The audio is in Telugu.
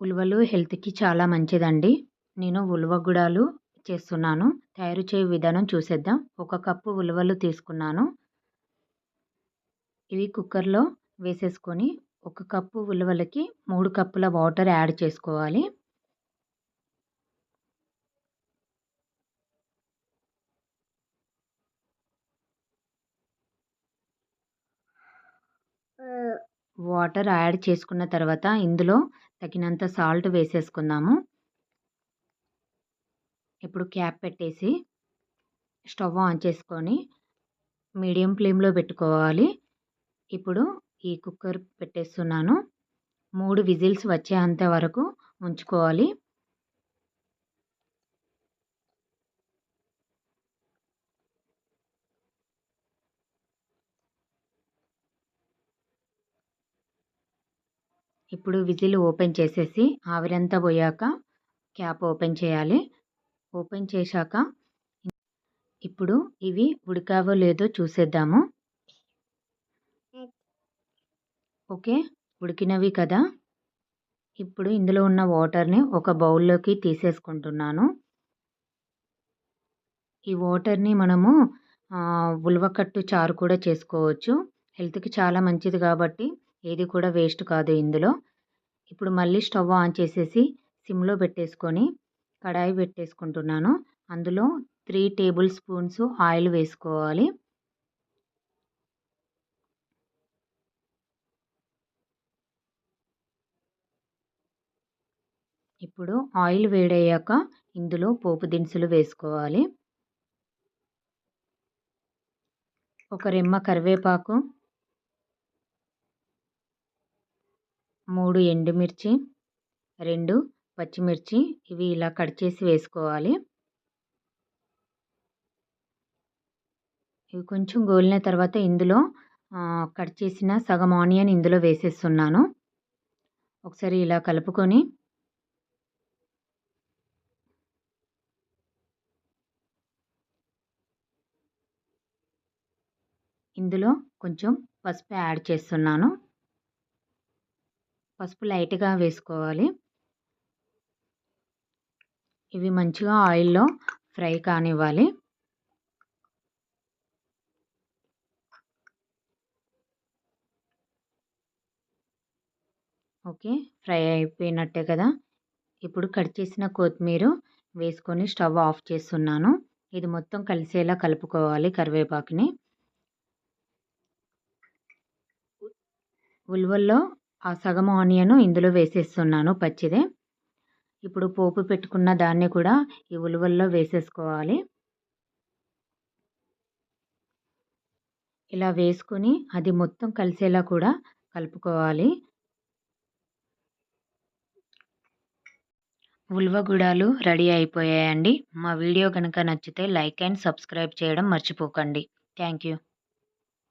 ఉలవలు హెల్త్కి చాలా మంచిదండి. నేను ఉలవ గుడాలు చేస్తున్నాను. తయారు చేయే విధానం చూసేద్దాం. ఒక కప్పు ఉలవలు తీసుకున్నాను. ఇవి కుక్కర్లో వేసేసుకొని ఒక కప్పు ఉలవలకి మూడు కప్పుల వాటర్ యాడ్ చేసుకోవాలి. వాటర్ యాడ్ చేసుకున్న తర్వాత ఇందులో తగినంత సాల్ట్ వేసేసుకుందాము. ఇప్పుడు క్యాప్ పెట్టేసి స్టవ్ ఆన్ చేసుకొని మీడియం ఫ్లేమ్లో పెట్టుకోవాలి. ఇప్పుడు ఈ కుక్కర్ పెట్టేస్తున్నాను. మూడు విజిల్స్ వచ్చేంత వరకు ఉంచుకోవాలి. ఇప్పుడు విజిల్ ఓపెన్ చేసేసి ఆవిరంతా పోయాక క్యాప్ ఓపెన్ చేయాలి. ఓపెన్ చేశాక ఇప్పుడు ఇవి ఉడికావో లేదో చూసేద్దాము. ఓకే ఉడికినవి కదా. ఇప్పుడు ఇందులో ఉన్న వాటర్ని ఒక బౌల్లోకి తీసేసుకుంటున్నాను. ఈ వాటర్ని మనము ఉలవకట్టు చారు కూడా చేసుకోవచ్చు. హెల్త్కి చాలా మంచిది కాబట్టి ఏది కూడా వేస్ట్ కాదు ఇందులో. ఇప్పుడు మళ్ళీ స్టవ్ ఆన్ చేసేసి సిమ్లో పెట్టేసుకొని కడాయి పెట్టేసుకుంటున్నాను. అందులో త్రీ టేబుల్ స్పూన్స్ ఆయిల్ వేసుకోవాలి. ఇప్పుడు ఆయిల్ వేడయ్యాక ఇందులో పోపు దినుసులు వేసుకోవాలి. ఒక రెమ్మ కరివేపాకు మూడు ఎండుమిర్చి రెండు పచ్చిమిర్చి ఇవి ఇలా కట్ చేసి వేసుకోవాలి. ఇవి కొంచెం గోలిన తర్వాత ఇందులో కట్ చేసిన సగం ఆనియన్ ఇందులో వేసేస్తున్నాను. ఒకసారి ఇలా కలుపుకొని ఇందులో కొంచెం పసుపు యాడ్ చేస్తున్నాను. పసుపు లైట్గా వేసుకోవాలి. ఇవి మంచిగా ఆయిల్లో ఫ్రై కానివ్వాలి. ఓకే ఫ్రై అయిపోయినట్టే కదా. ఇప్పుడు కట్ చేసిన కొత్తిమీర వేసుకొని స్టవ్ ఆఫ్ చేస్తున్నాను. ఇది మొత్తం కలిసేలా కలుపుకోవాలి కరివేపాకుని. ఉల్వల్లో ఆ సగం ఆనియన్ ఇందులో వేసేస్తున్నాను పచ్చిదే. ఇప్పుడు పోపు పెట్టుకున్న దాన్ని కూడా ఈ ఉలువల్లో వేసేసుకోవాలి. ఇలా వేసుకొని అది మొత్తం కలిసేలా కూడా కలుపుకోవాలి. ఉల్వ గుడాలు రెడీ అయిపోయాయండి. మా వీడియో కనుక నచ్చితే లైక్ అండ్ సబ్స్క్రైబ్ చేయడం మర్చిపోకండి. Thank you.